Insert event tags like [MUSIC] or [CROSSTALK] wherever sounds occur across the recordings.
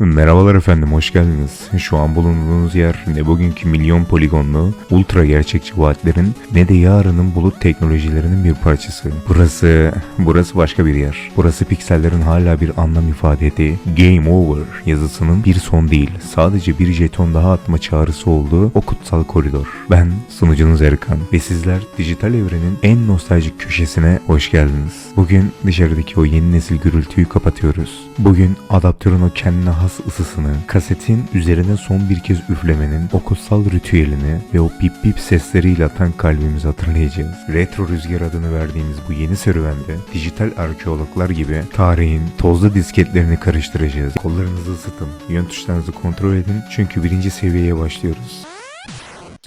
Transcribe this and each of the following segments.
Merhabalar efendim, hoş geldiniz. Şu an bulunduğunuz yer ne bugünkü milyon poligonlu, ultra gerçekçi vaatlerin ne de yarının bulut teknolojilerinin bir parçası. Burası, burası başka bir yer. Burası piksellerin hala bir anlam ifade ettiği Game Over yazısının bir son değil, sadece bir jeton daha atma çağrısı olduğu o kutsal koridor. Ben sunucunuz Erkan ve sizler dijital evrenin en nostaljik köşesine hoş geldiniz. Bugün dışarıdaki o yeni nesil gürültüyü kapatıyoruz. Bugün adaptörün o kendine has ısısını, kasetin üzerine son bir kez üflemenin o ritüelini ve o bip bip sesleriyle atan kalbimizi hatırlayacağız. Retro rüzgar adını verdiğimiz bu yeni serüvende dijital arkeologlar gibi tarihin tozlu disketlerini karıştıracağız. Kollarınızı ısıtın, yön tuşlarınızı kontrol edin çünkü birinci seviyeye başlıyoruz.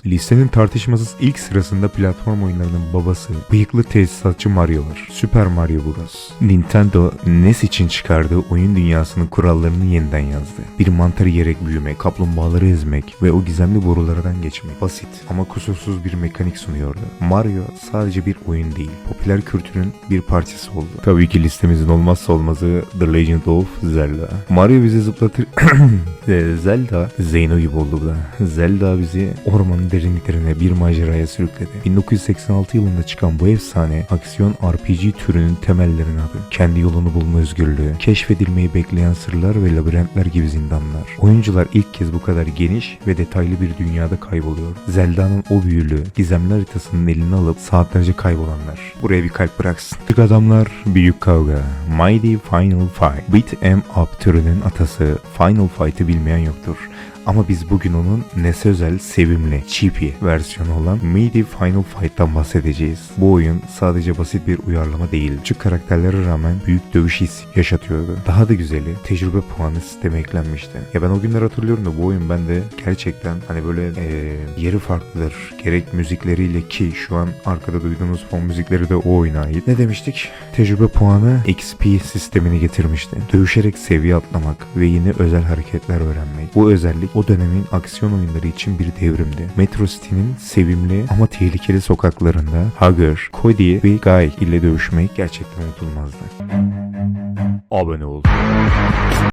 Listenin tartışmasız ilk sırasında platform oyunlarının babası, bıyıklı tesisatçı Mario var. Super Mario Bros. Nintendo, NES için çıkardığı oyun dünyasının kurallarını yeniden yazdı. Bir mantar yiyerek büyümek, kaplumbağaları ezmek ve o gizemli borulardan geçmek. Basit ama kusursuz bir mekanik sunuyordu. Mario sadece bir oyun değil, popüler kültürün bir parçası oldu. Tabii ki listemizin olmazsa olmazı The Legend of Zelda. Mario bizi zıplatır... [CLEARS THROAT] Zelda, Zeyno gibi oldu bu da. Zelda bizi ormanın derinliklerine bir maceraya sürükledi. 1986 yılında çıkan bu efsane aksiyon RPG türünün temellerini atıyor. Kendi yolunu bulma özgürlüğü, keşfedilmeyi bekleyen sırlar ve labirentler gibi zindanlar. Oyuncular ilk kez bu kadar geniş ve detaylı bir dünyada kayboluyor. Zelda'nın o büyülü, gizemli haritasının elini alıp saatlerce kaybolanlar. Buraya bir kalp bıraksın. Küçük adamlar, büyük kavga. Mighty Final Fight. Beat 'em up türünün atası Final Fight'ı bilmeyen yoktur. Ama biz bugün onun nese özel, sevimli, cheapy versiyonu olan Mighty Final Fight'tan bahsedeceğiz. Bu oyun sadece basit bir uyarlama değil. Küçük karakterlere rağmen büyük dövüş hissi yaşatıyordu. Daha da güzeli tecrübe puanı sistemi eklenmişti. Ya ben o günler hatırlıyorum da bu oyun bende gerçekten hani böyle eee, yeri farklıdır. Gerek müzikleriyle ki şu an arkada duyduğunuz fon müzikleri de o oyuna ait. Ne demiştik? Tecrübe puanı XP sistemini getirmişti. Dövüşerek seviye atlamak ve yeni özel hareketler öğrenmek. Bu özellik o dönemin aksiyon oyunları için bir devrimdi. Metro City'nin sevimli ama tehlikeli sokaklarında Hugger, Cody ve Guy ile dövüşmek gerçekten unutulmazdı. Abone ol.